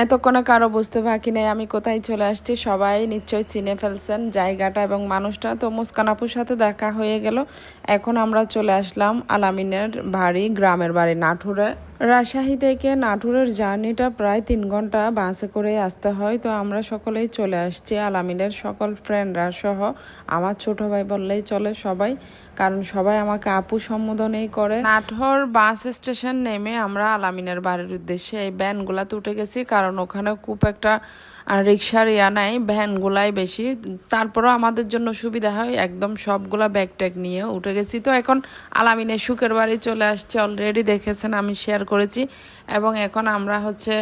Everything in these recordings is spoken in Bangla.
এতক্ষণে কারও বুঝতে বাকি নেই, আমি কোথায় চলে আসছি? সবাই নিশ্চয়ই চিনে ফেলছেন জায়গাটা এবং মানুষটা। তো মুস্কান আপুর সাথে দেখা হয়ে গেল। এখন আমরা চলে আসলাম আলামিনের বাড়ি, গ্রামের বাড়ি নাঠুরে রাজশাহী থেকে নাঠুরের জার্নিটা প্রায় তিন ঘণ্টা বাসে করে আসতে হয়। তো আমরা সকলেই চলে আসছি আলামিনের সকল ফ্রেন্ডরা সহ আমার ছোট ভাই বললেই চলে সবাই, কারণ সবাই আমাকে আপু সম্বোধনেই করে। নাটোর বাস স্টেশন নেমে আমরা আলামিনের বাড়ির উদ্দেশ্যে এই ভ্যানগুলাতে উঠে গেছি, কারণ ওখানে খুব একটা রিক্সার ইয়া নাই, ভ্যানগুলাই বেশি। তারপরও আমাদের জন্য সুবিধা হয়, একদম সবগুলা ব্যাগ ট্যাগ নিয়ে উঠে গেছি। তো এখন আলামিনের সুখের বাড়ি চলে আসছে অলরেডি দেখেছেন, আমি শেয়ার করেছি এবং এখন আমরা হচ্ছে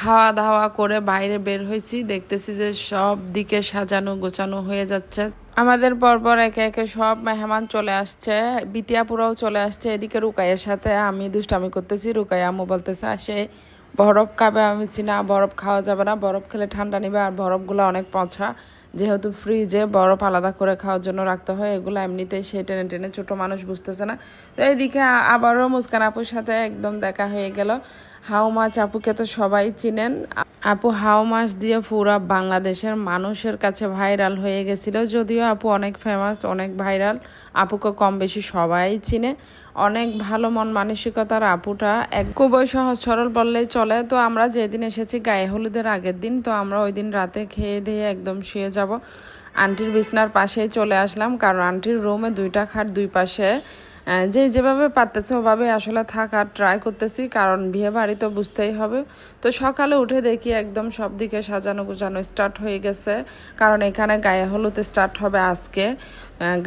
খাওয়া দাওয়া করে বাইরে বের হয়েছি। দেখতেছি যে সব দিকে সাজানো গোছানো হয়ে যাচ্ছে। আমাদের পরপর একে একে সব মেহমান চলে আসছে। বিতিয়াপুরাও চলে আসছে এদিকে রুকাইয়ের সাথে। আমি দুষ্টামি করতেছি, রুকাই আম্মু বলতেছে আসে বরফ খাবে। আমি বলছি, না, বরফ খাওয়া যাবে না। বরফ খেলে ঠান্ডা নিবে আর বরফগুলো অনেক পচা। যেহেতু ফ্রিজে বরফ আলাদা করে খাওয়ার জন্য রাখতে হয়, এগুলো এমনিতেই সে টেনে টেনে ছোটো মানুষ বুঝতেছে না। তো এইদিকে আবারও মুস্কান আপুর সাথে একদম দেখা হয়ে গেল। হাও মাছ আপুকে তো সবাই চিনেন। আপু হাও মাছ দিয়ে পুরা বাংলাদেশের মানুষের কাছে ভাইরাল হয়ে গেছিল। যদিও আপু অনেক ফেমাস অনেক ভাইরাল। আপুকে কম বেশি সবাই চিনে। অনেক ভালো মন মানসিকতার আপুটা এক খুবই সহজ সরল বললেই চলে। তো আমরা যেদিন এসেছি গায়ে হলুদের আগের দিন, তো আমরা ওই দিন রাতে খেয়ে দিয়ে একদম শুয়ে যাব। আন্টির বিছনার পাশেই চলে আসলাম, কারণ আন্টির রুমে দুইটা খাট দুই পাশে। যে যেভাবে পারতেছে ওভাবে আসলে থাকার ট্রাই করতেছি, কারণ বিয়ে বাড়ি তো বুঝতেই হবে। তো সকালে উঠে দেখি একদম সব দিকে সাজানো গুজানো স্টার্ট হয়ে গেছে, কারণ এখানে গায়ে হলুদ স্টার্ট হবে আজকে।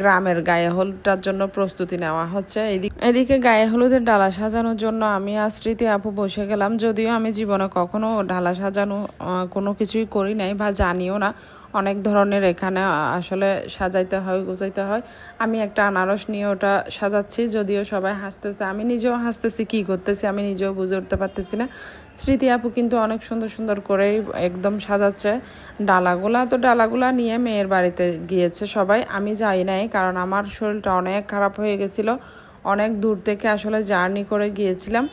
গ্রামের গায়ে হলুদটার জন্য প্রস্তুতি নেওয়া হচ্ছে। এদিকে গায়ে হলুদের ডালা সাজানোর জন্য আমি আর স্মৃতি আপু বসে গেলাম, যদিও আমি জীবনে কখনো ডালা সাজানো কোনো কিছুই করি নাই বা জানিও না। অনেক ধরনের এখানে আসলে সাজাইতে হয় গুজাইতে হয়। আমি একটা আনারস নিয়ে ওটা সাজাচ্ছি, যদিও সবাই হাসতেছে। আমি নিজেও হাসতেছি, কি করতেছি আমি নিজেও বুঝে উঠতে পারতেছি না। স্মৃতি আপু কিন্তু অনেক সুন্দর সুন্দর করেই একদম সাজাচ্ছে। ডালাগুলা তো ডালাগুলা নিয়ে মেয়ের বাড়িতে গিয়েছে সবাই। আমি যাই নাই, কারণ আমার শরীরটা অনেক খারাপ হয়ে গেছিল। অনেক দূর থেকে আসলে জার্নি করে গিয়েছিলাম।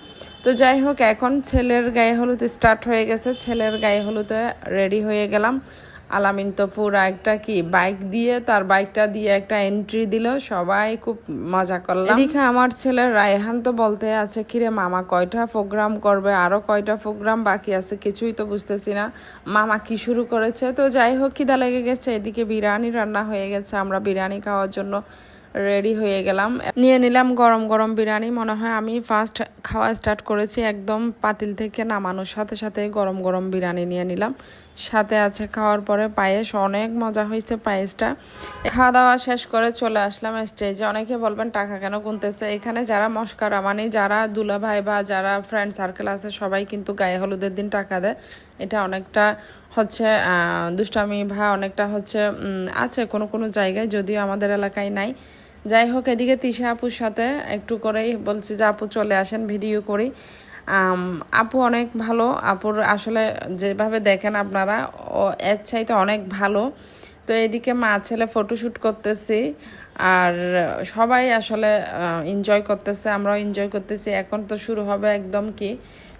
তো যাই হোক, এখন ছেলের গায়ে হলুদ স্টার্ট হয়ে গেছে। ছেলের গায়ে হলুদে রেডি হয়ে গেলাম। আলামিন তো পুরা একটা কি বাইক দিয়ে, তার বাইকটা দিয়ে একটা এন্ট্রি দিল। সবাই খুব মজা করলাম। এদিকে আমার ছেলে রায়হান তো বলতে আছে, কিরে মামা, কয়টা প্রোগ্রাম করবে? আরও কয়টা প্রোগ্রাম বাকি আছে? কিছুই তো বুঝতেছি না। মামা কি শুরু করেছে? তো যাই হোক, খিদা লেগে গেছে। এদিকে বিরিয়ানি রান্না হয়ে গেছে। আমরা বিরিয়ানি খাওয়ার জন্য রেডি হয়ে গেলাম। নিয়ে নিলাম গরম গরম বিরিয়ানি। মনে হয় আমি ফার্স্ট খাওয়া স্টার্ট করেছি একদম পাতিল থেকে নামানোর সাথে সাথে গরম গরম বিরিয়ানি নিয়ে নিলাম। সাথে আছে খাওয়ার পরে পায়েস। অনেক মজা হয়েছে পায়েসটা। খাওয়া দাওয়া শেষ করে চলে আসলাম স্টেজে অনেকে বলবেন, টাকা কেন গুনতেছে? এখানে যারা মস্কারা মানে যারা দুলা ভাই বা যারা ফ্রেন্ড সার্কেল আছে, সবাই কিন্তু গায়ে হলুদের দিন টাকা দেয়। এটা অনেকটা হচ্ছে দুষ্টামি ভা অনেকটা হচ্ছে আছে কোনো কোনো জায়গায়। যদিও আমাদের এলাকায় নাই। যাই হোক এদিকে তিশা আপুর সাথে একটু করেই বলছি যে, আপু চলে আসেন, ভিডিও করি। আপু অনেক ভালো। আপুর আসলে যেভাবে দেখেন আপনারা, ও এর চাইতে অনেক ভালো। তো এদিকে মা ছেলে ফটোশ্যুট করতেছি, আর সবাই আসলে এনজয় করতেছে। আমরাও এনজয় করতেছি। এখন তো শুরু হবে একদম কি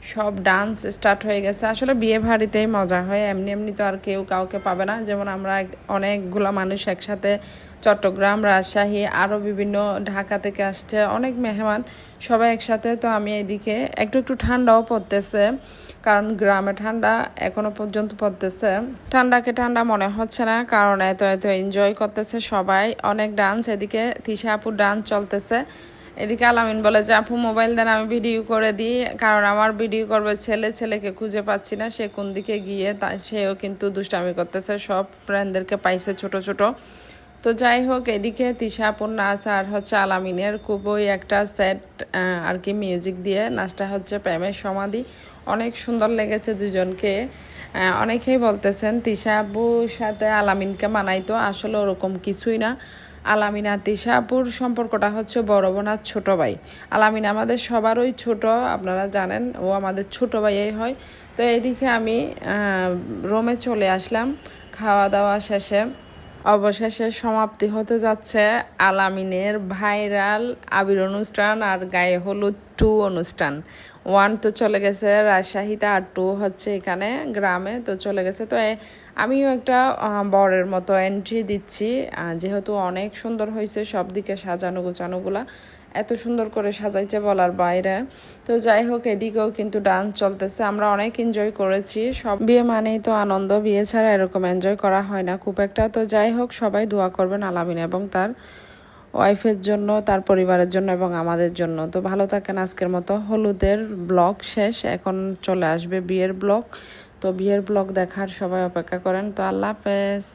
সব ডান্স স্টার্ট হয়ে গেছে। আসলে বিয়ে বাড়িতেই মজা হয়। এমনি এমনি তো আর কেউ কাউকে পাবে না। যেমন আমরা অনেকগুলা মানুষ একসাথে চট্টগ্রাম, রাজশাহী আরও বিভিন্ন ঢাকা থেকে আসছে। অনেক মেহমান সবাই একসাথে। তো আমি এদিকে একটু একটু ঠান্ডাও পড়তেছে। কারণ গ্রামে ঠান্ডা এখনও পর্যন্ত পড়তেছে। ঠান্ডাকে ঠান্ডা মনে হচ্ছে না। কারণ এত এত এনজয় করতেছে সবাই। অনেক ডান্স এদিকে, তিশা আপুর ডান্স চলতেছে। এদিকে আলামিন বলে যে, আপু, মোবাইল দেন, আমি ভিডিও করে দিই। কারণ আমার ভিডিও করবে ছেলে, ছেলেকে খুঁজে পাচ্ছি না। সে কোন দিকে গিয়ে তা, সেও কিন্তু দুষ্টামি করতেছে। সব ফ্রেন্ডদেরকে পাইছে ছোট ছোট। তো যাই হোক, এদিকে তিশাপুর নাচ আর হচ্ছে আলামিনের খুবই একটা সেট আর কি মিউজিক দিয়ে। নাচটা হচ্ছে প্রেমের সমাধি। অনেক সুন্দর লেগেছে দুজনকে। অনেকেই বলতেছেন তিশাবুর সাথে আলামিনকে মানাইতো। আসলে ওরকম কিছুই না। আলামিনা তিশাপুর সম্পর্কটা হচ্ছে বড় বোন আর ছোটো ভাই। আলামিনা আমাদের সবারই ছোট, আপনারা জানেন, ও আমাদের ছোট ভাইয়াই হয়। তো এদিকে আমি রোমে চলে আসলাম, খাওয়া দাওয়া শেষে। অবশেষে সমাপ্তি হতে যাচ্ছে আলামিনের ভাইরাল আবির অনুষ্ঠান আর গায়ে হলুদ টু অনুষ্ঠান। ওয়ান তো চলে গেছে রাজশাহীতে আর টু হচ্ছে এখানে গ্রামে তো চলে গেছে। তো আমিও একটা বরের মতো এন্ট্রি দিচ্ছি। যেহেতু অনেক সুন্দর হয়েছে সব দিকে সাজানো গোছানোগুলা। এত সুন্দর করে সাজাইছে বলার বাইরে। তো যাই হোক, এদিকেও কিন্তু ডান্স চলতেছে। আমরা অনেক এনজয় করেছি। সব বিয়ে মানেই তো আনন্দ। বিয়ে ছাড়া এরকম এনজয় করা হয় না খুব একটা। তো যাই হোক, সবাই দোয়া করবেন আলামিন এবং তার ওয়াইফের জন্য, তার পরিবারের জন্য এবং আমাদের জন্য। তো ভালো থাকেন আজকের মতো। হলুদের ব্লগ শেষ। এখন চলে আসবে বিয়ের ব্লগ তো বিয়ের ব্লগ দেখার সবাই অপেক্ষা করেন। তো আল্লাহ হাফেজ।